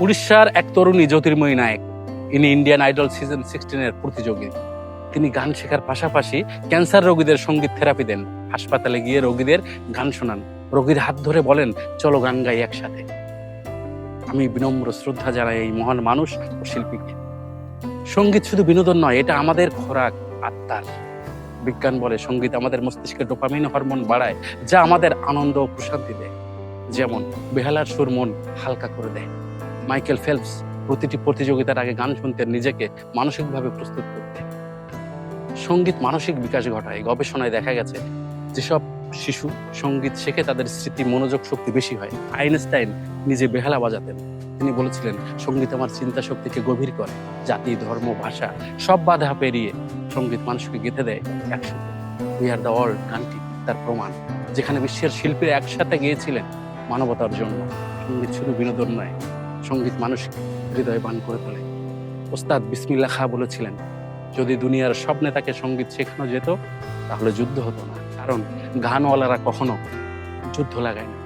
উড়িষ্যার এক তরুণী জ্যোতির্ময়ী নায়ক। ইনি ইন্ডিয়ান আইডল সিজন সিক্সটিনের প্রতিযোগী। তিনি গান শেখার পাশাপাশি ক্যান্সার রোগীদের সংগীত থেরাপি দেন। হাসপাতালে গিয়ে রোগীদের গান শোনান। রোগীর হাত ধরে বলেন, চলো গান গাই একসাথে। আমি বিনম্র শ্রদ্ধা জানাই এই মহান মানুষ ও শিল্পীকে। সংগীত শুধু বিনোদন নয়, এটা আমাদের খোরাক, আত্মার। বিজ্ঞান বলে সংগীত আমাদের মস্তিষ্কে ডোপামিন হরমোন বাড়ায়, যা আমাদের আনন্দ ও প্রশান্তি দেয়। যেমন, বেহালার সুর মন হালকা করে দেয়। মাইকেল ফেলপস প্রতিটি প্রতিযোগিতার আগে গান শুনতেন নিজেকে মানসিকভাবে প্রস্তুত করতে। সংগীত মানসিক বিকাশ ঘটায়। গবেষণায় দেখা গেছে, যেসব শিশু সংগীত শেখে তাদের স্মৃতি, মনোযোগ শক্তি বেশি হয়। আইনস্টাইন নিজে বেহালা বাজাতেন। তিনি বলেছিলেন, সংগীত আমার চিন্তা শক্তিকে গভীর করে। জাতি, ধর্ম, ভাষা সব বাধা পেরিয়ে সংগীত মানুষকে গেঁথে দেয় একসাথে। উই আর দ্য ওয়ার্ল্ড গানটি তার প্রমাণ, যেখানে বিশ্বের শিল্পীরা একসাথে গিয়েছিলেন মানবতার জন্য। সংগীত শুধু বিনোদন নয় সংগীত মানুষকে হৃদয় বান করে তোলে। ওস্তাদ বিসমিল্লা খা বলেছিলেন, যদি দুনিয়ার সব নেতাকে সংগীত শেখানো যেত, তাহলে যুদ্ধ হতো না। কারণ গানওয়ালারা কখনো যুদ্ধ লাগায় না।